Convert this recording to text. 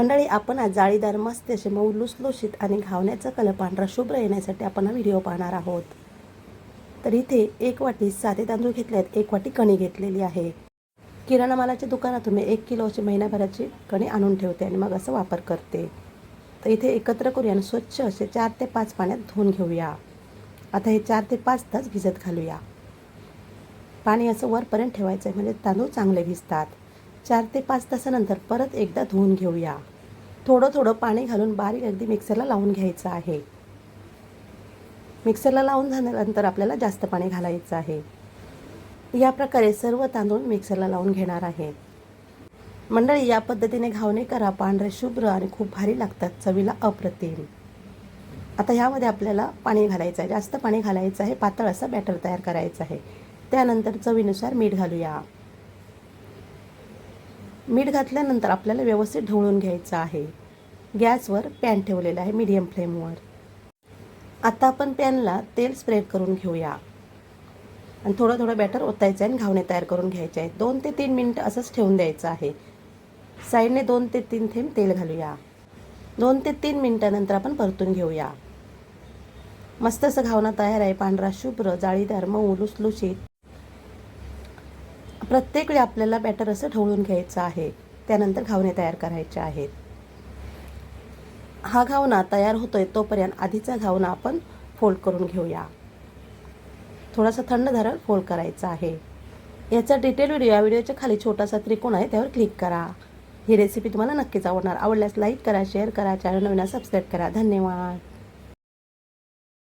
मंडळी आपण आज जाळीदार मस्त असे मऊ लुसलुशीत आणि घावण्याचा कलर पांढरा शुभ्र येण्यासाठी आपण हा व्हिडिओ पाहणार आहोत. तर इथे एक वाटी साधे तांदूळ घेतले आहेत एक वाटी कणी घेतलेली आहे. किराणा मालाच्या दुकानातून मी एक किलोची महिन्याभराची कणी आणून ठेवते आणि मग असं वापर करते. तर इथे एकत्र करूया आणि स्वच्छ असे चार ते पाच पाण्यात धुवून घेऊया. आता हे चार ते पाच तास भिजत घालूया. पाणी असं वरपर्यंत ठेवायचं आहे म्हणजे तांदूळ चांगले भिजतात. चार ते पाच तासानंतर परत एकदा धुवून घेऊया. थोडं थोडं पाणी घालून बारीक अगदी मिक्सरला लावून घ्यायचं आहे. मिक्सरला लावून झाल्यानंतर आपल्याला जास्त पाणी घालायचं आहे. या प्रकारे सर्व तांदूळ मिक्सरला लावून घेणार आहे. मंडळी या पद्धतीने घावणे करा पांढरे शुभ्र आणि खूप भारी लागतात चवीला अप्रतिम. आता ह्यामध्ये आपल्याला पाणी घालायचं आहे जास्त पाणी घालायचं आहे पातळ असं बॅटर तयार करायचं आहे. त्यानंतर चवीनुसार मीठ घालूया. मीठ घातल्यानंतर आपल्याला व्यवस्थित ढवळून घ्यायचं आहे. गॅसवर पॅन ठेवलेला आहे मीडियम फ्लेमवर आता आपण पॅनला तेल स्प्रेड करून घेऊया. आणि थोडं थोडं बॅटर ओतायचं आहे आणि घावणे तयार करून घ्यायचे आहेत. दोन ते तीन मिनटं असंच ठेवून द्यायचं आहे. साईडने दोन ते तीन थेंब तेल घालूया. दोन ते तीन मिनटानंतर आपण परतून घेऊया. मस्त असं घावणं तयार आहे. पांढरा शुभ्र जाळीदार मऊ लुसलुशीत. प्रत्येक वेळी आपल्याला बॅटर असं ढवळून घ्यायचं आहे. त्यानंतर घावणे तयार करायचे आहेत. हा घावना तयार होतोय तोपर्यंत आधीचा घावना आपण फोल्ड करून घेऊया. थोडासा थंड धरण फोल्ड करायचा आहे. याचा डिटेल व्हिडिओ या व्हिडिओच्या खाली छोटासा त्रिकोण आहे त्यावर क्लिक करा. ही रेसिपी तुम्हाला नक्कीच आवडणार. आवडल्यास लाईक करा शेअर करा चॅनल नवीन सबस्क्राईब करा. धन्यवाद.